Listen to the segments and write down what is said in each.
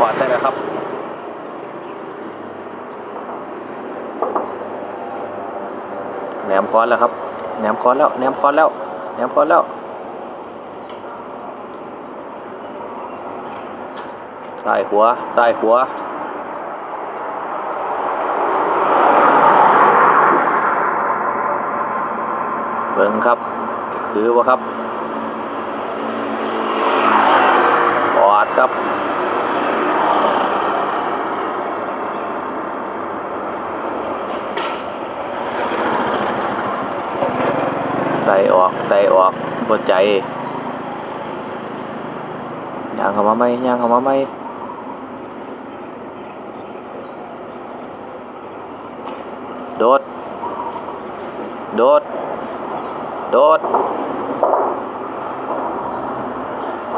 ถอดได้แล้วครับแหนมคอนแล้วครับแหนมคอนแล้วแหนมคอนแล้วแหนมคอนแล้วใส่หัวใส่หัวเบิ่งครับคือว่าครับปอดครับ ไตออกไตออกบดใจย่างเข้ามาไหมย่างเข้ามาไหมโดด โดด โดด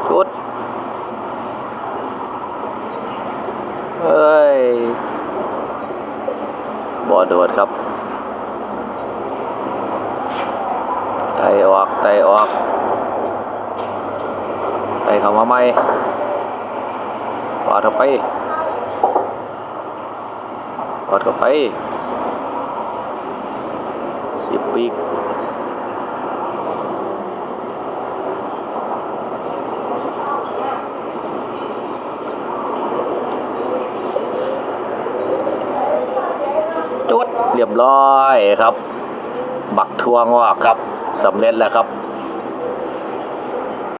ชุดเอ้ยบ่โดดครับ ไตออกไตออกไตเข้ามาใหม่ปอดเข้าไปปอดเข้าไปสิบปีกจุดเรียบร้อยครับ บักทวงออกครับ สำเร็จแล้วครับ